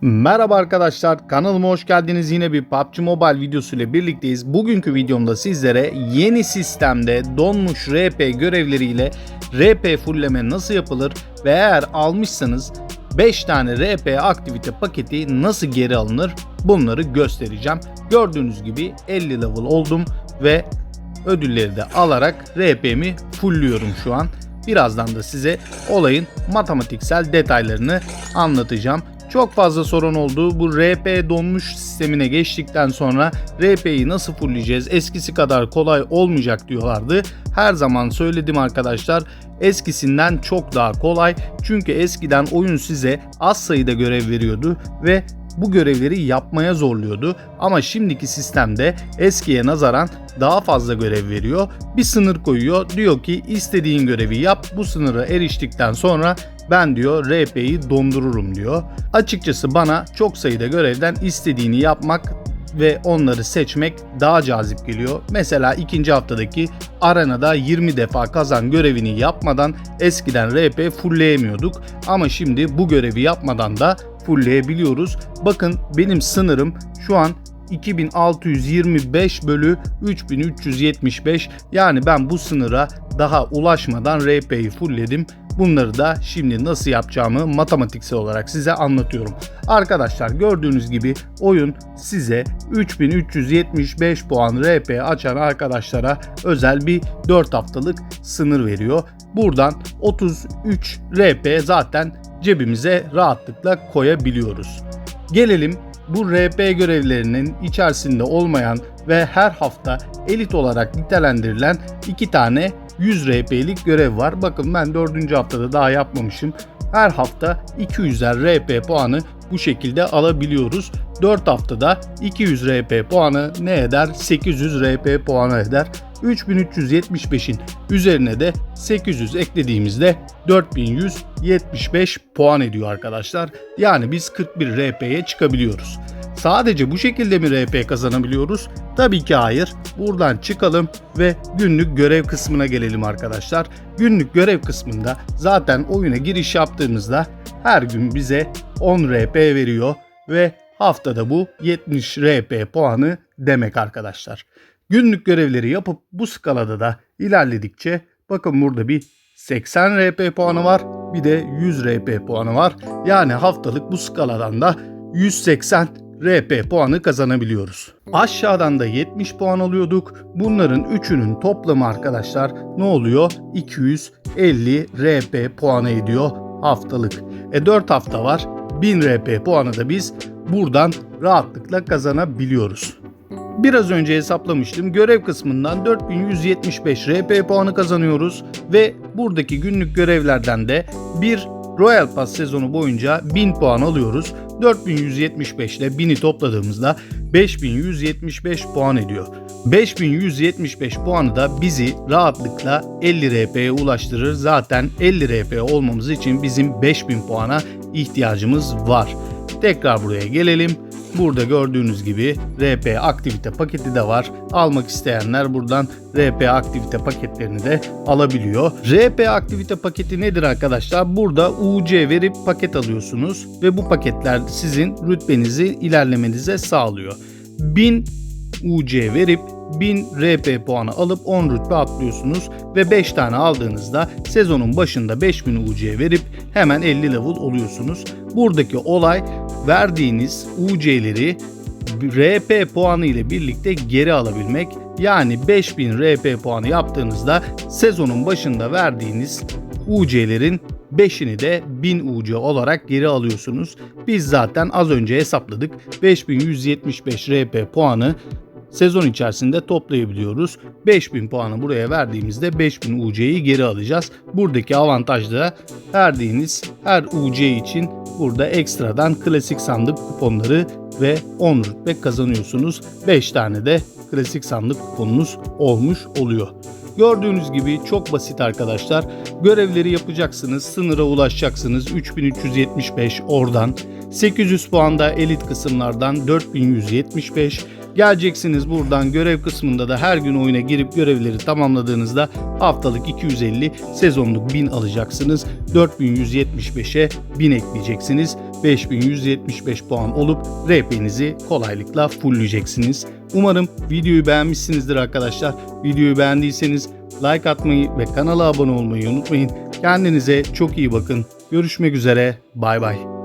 Merhaba arkadaşlar kanalıma hoş geldiniz yine bir PUBG Mobile videosu ile birlikteyiz. Bugünkü videomda sizlere yeni sistemde donmuş RP görevleriyle RP fullleme nasıl yapılır ve eğer almışsanız 5 tane RP aktivite paketi nasıl geri alınır bunları göstereceğim. Gördüğünüz gibi 50 level oldum ve ödülleri de alarak RP'mi fullüyorum şu an. Birazdan da size olayın matematiksel detaylarını anlatacağım. Çok fazla sorun oldu. Bu RP donmuş sistemine geçtikten sonra RP'yi nasıl fullleyeceğiz? Eskisi kadar kolay olmayacak diyorlardı. Her zaman söyledim arkadaşlar. Eskisinden çok daha kolay. Çünkü eskiden oyun size az sayıda görev veriyordu ve bu görevleri yapmaya zorluyordu. Ama şimdiki sistemde eskiye nazaran daha fazla görev veriyor. Bir sınır koyuyor. Diyor ki istediğin görevi yap. Bu sınıra eriştikten sonra ben diyor RP'yi dondururum diyor. Açıkçası bana çok sayıda görevden istediğini yapmak ve onları seçmek daha cazip geliyor. Mesela ikinci haftadaki arenada 20 defa kazan görevini yapmadan eskiden RP fullleyemiyorduk. Ama şimdi bu görevi yapmadan da fullleyebiliyoruz. Bakın benim sınırım şu an 2625 bölü 3375 yani ben bu sınıra daha ulaşmadan RP'yi fullledim. Bunları da şimdi nasıl yapacağımı matematiksel olarak size anlatıyorum. Arkadaşlar gördüğünüz gibi oyun size 3375 puan RP açan arkadaşlara özel bir 4 haftalık sınır veriyor. Buradan 33 RP zaten cebimize rahatlıkla koyabiliyoruz. Gelelim bu RP görevlerinin içerisinde olmayan ve her hafta elit olarak nitelendirilen iki tane 100 RP'lik görev var. Bakın ben 4. haftada daha yapmamışım. Her hafta 200'er RP puanı bu şekilde alabiliyoruz. 4 haftada 200 RP puanı ne eder? 800 RP puanı eder. 3375'in üzerine de 800 eklediğimizde 4175 puan ediyor arkadaşlar. Yani biz 41 RP'ye çıkabiliyoruz. Sadece bu şekilde mi RP kazanabiliyoruz? Tabii ki hayır. Buradan çıkalım ve günlük görev kısmına gelelim arkadaşlar. Günlük görev kısmında zaten oyuna giriş yaptığımızda her gün bize 10 RP veriyor ve haftada bu 70 RP puanı demek arkadaşlar. Günlük görevleri yapıp bu skalada da ilerledikçe bakın burada bir 80 RP puanı var bir de 100 RP puanı var. Yani haftalık bu skaladan da 180 RP puanı kazanabiliyoruz. Aşağıdan da 70 puan alıyorduk. Bunların üçünün toplamı arkadaşlar ne oluyor? 250 RP puanı ediyor haftalık. E 4 hafta var. 1000 RP puanı da biz buradan rahatlıkla kazanabiliyoruz. Biraz önce hesaplamıştım. Görev kısmından 4175 RP puanı kazanıyoruz ve buradaki günlük görevlerden de bir Royal Pass sezonu boyunca 1000 puan alıyoruz. 4175 ile 1000'i topladığımızda 5175 puan ediyor. 5175 puanı da bizi rahatlıkla 50 RP'ye ulaştırır. Zaten 50 RP olmamız için bizim 5000 puana ihtiyacımız var. Tekrar buraya gelelim. Burada gördüğünüz gibi RP aktivite paketi de var. Almak isteyenler buradan RP aktivite paketlerini de alabiliyor. RP aktivite paketi nedir arkadaşlar? Burada UC verip paket alıyorsunuz ve bu paketler sizin rütbenizi ilerlemenize sağlıyor. 1000 UC verip 1000 RP puanı alıp 10 rütbe atlıyorsunuz ve 5 tane aldığınızda sezonun başında 5000 UC verip hemen 50 level oluyorsunuz. Buradaki olay verdiğiniz UC'leri RP puanı ile birlikte geri alabilmek. Yani 5000 RP puanı yaptığınızda sezonun başında verdiğiniz UC'lerin 5'ini de 1000 UC olarak geri alıyorsunuz. Biz zaten az önce hesapladık. 5175 RP puanı sezon içerisinde toplayabiliyoruz. 5000 puanı buraya verdiğimizde 5000 UC'yi geri alacağız. Buradaki avantaj da verdiğiniz her UC için burada ekstradan klasik sandık kuponları ve 10 rütbe kazanıyorsunuz. 5 tane de klasik sandık kuponunuz olmuş oluyor. Gördüğünüz gibi çok basit arkadaşlar. Görevleri yapacaksınız, sınıra ulaşacaksınız. 3375 oradan. 800 puanda elit kısımlardan 4175. Geleceksiniz buradan görev kısmında da her gün oyuna girip görevleri tamamladığınızda haftalık 250, sezonluk 1000 alacaksınız. 4175'e 1000 ekleyeceksiniz 5175 puan olup RP'nizi kolaylıkla fullleyeceksiniz. Umarım videoyu beğenmişsinizdir arkadaşlar. Videoyu beğendiyseniz like atmayı ve kanala abone olmayı unutmayın. Kendinize çok iyi bakın. Görüşmek üzere. Bay bay.